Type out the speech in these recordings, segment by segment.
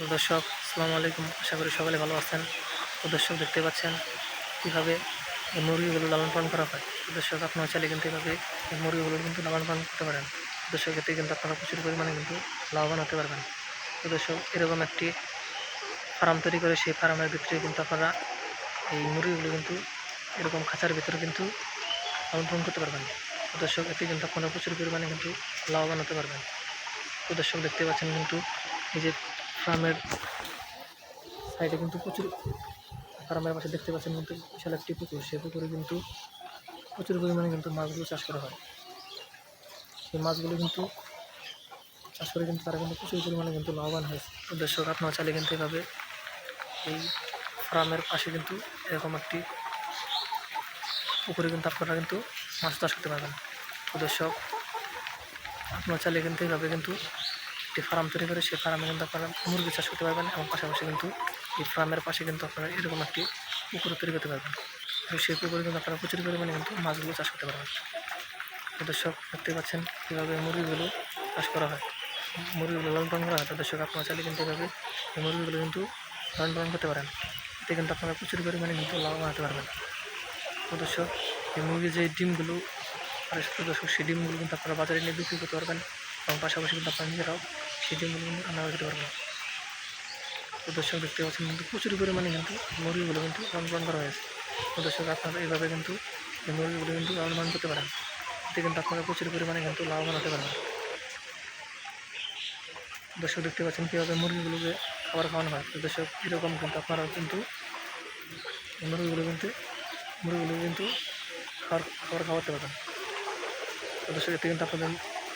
দর্শক, আসসালামু আলাইকুম। আশা করি সকলে ভালো আছেন। তো দর্শক, দেখতে পাচ্ছেন কীভাবে এই মুরগিগুলো লালন পালন করা হয়? দর্শক আপনারা চাইলে কিন্তু এভাবে এই মুরগিগুলো কিন্তু লালন পালন করতে পারেন। দর্শক, এতে কিন্তু আপনারা প্রচুর পরিমাণে কিন্তু লাভবান হতে পারবেন। তো দর্শক, এরকম একটি ফার্ম তৈরি করে সেই ফার্মের ভিতরে কিন্তু আপনারা এই মুরগিগুলো কিন্তু এরকম খাঁচার ভিতরে কিন্তু লালন পালন করতে পারবেন। দর্শক, এতে কিন্তু আপনারা প্রচুর পরিমাণে কিন্তু লাভবান হতে পারবেন। তো দর্শক, দেখতে পাচ্ছেন কিন্তু এই যে ফার্মের সাইডে কিন্তু প্রচুর ফার্মের পাশে দেখতে পাচ্ছেন কিন্তু বিশাল একটি পুকুর। সেই পুকুরে কিন্তু প্রচুর পরিমাণে কিন্তু মাছগুলো চাষ করা হয়। সেই মাছগুলো কিন্তু চাষ করে কিন্তু তারা কিন্তু প্রচুর পরিমাণে কিন্তু লাভবান হয়েছে দর্শক, আপনারা চাইলে কিন্তু এভাবে এই ফার্মের পাশে কিন্তু এরকম একটি পুকুরে কিন্তু আপনারা কিন্তু মাছ চাষ করতে পারবেন। দর্শক, আপনারা চাইলে কিন্তু এইভাবে কিন্তু একটি ফার্ম তৈরি করে সেই ফার্মে কিন্তু আপনারা মুরগি চাষ করতে পারবেন এবং পাশাপাশি কিন্তু এই ফার্মের পাশে কিন্তু আপনারা এরকম একটি পুকুর তৈরি করতে পারবেন। এবং সেই পুকুরে কিন্তু আপনারা প্রচুর পরিমাণে কিন্তু মাছগুলো চাষ করতে পারবেন। দর্শক দেখতে পাচ্ছেন কীভাবে মুরগিগুলো চাষ করা হয়। মুরগিগুলো লালন পালন করা হয়। দর্শক, আপনারা চাইলে কিন্তু এভাবে এই মুরগিগুলো কিন্তু লালন পালন করতে পারেন। এতে কিন্তু আপনারা প্রচুর পরিমাণে কিন্তু লাভবান হতে পারবেন। দর্শক, এই মুরগির যে ডিমগুলো, আর দর্শক, সেই ডিমগুলো কিন্তু আপনারা বাজারে নিয়ে বিক্রি করতে পারবেন। এবং পাশাপাশি কিন্তু আপনারা নিজেরাও সেই ডিমগুলো কিন্তু রান্না করতে পারবেন। তো দর্শক দেখতে পাচ্ছেন কিন্তু প্রচুর পরিমাণে কিন্তু মুরগিগুলো কিন্তু পালন করা হয়েছে। তো দর্শক আপনারা এইভাবে কিন্তু এই মুরগিগুলো কিন্তু পালন করতে পারেন। এতে কিন্তু আপনারা প্রচুর পরিমাণে কিন্তু লাভবান হতে পারবেন। দর্শক দেখতে পাচ্ছেন কীভাবে মুরগিগুলোকে খাবার খাওয়ানো হয়। তো দর্শক এরকম কিন্তু আপনারাও কিন্তু মুরগিগুলো কিন্তু মুরগিগুলো কিন্তু খাবার খাবার খাওয়াতে পারবেন। তো দর্শক এতে কিন্তু আপনাদের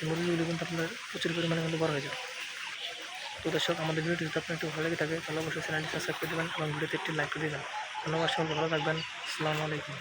মুরগিগুলো কিন্তু আপনার প্রচুর পরিমাণে কিন্তু বড় হয়ে যাবে। তো দর্শক, আমাদের ভিডিওটি যদি আপনার একটু ভালো লেগে থাকে, তাহলে অবশ্যই চ্যানেলটি সাবস্ক্রাইব করে দেবেন এবং ভিডিওতে একটি লাইক করে দেবেন। ধন্যবাদ সকল ভালো থাকবেন। আসসালামু আলাইকুম।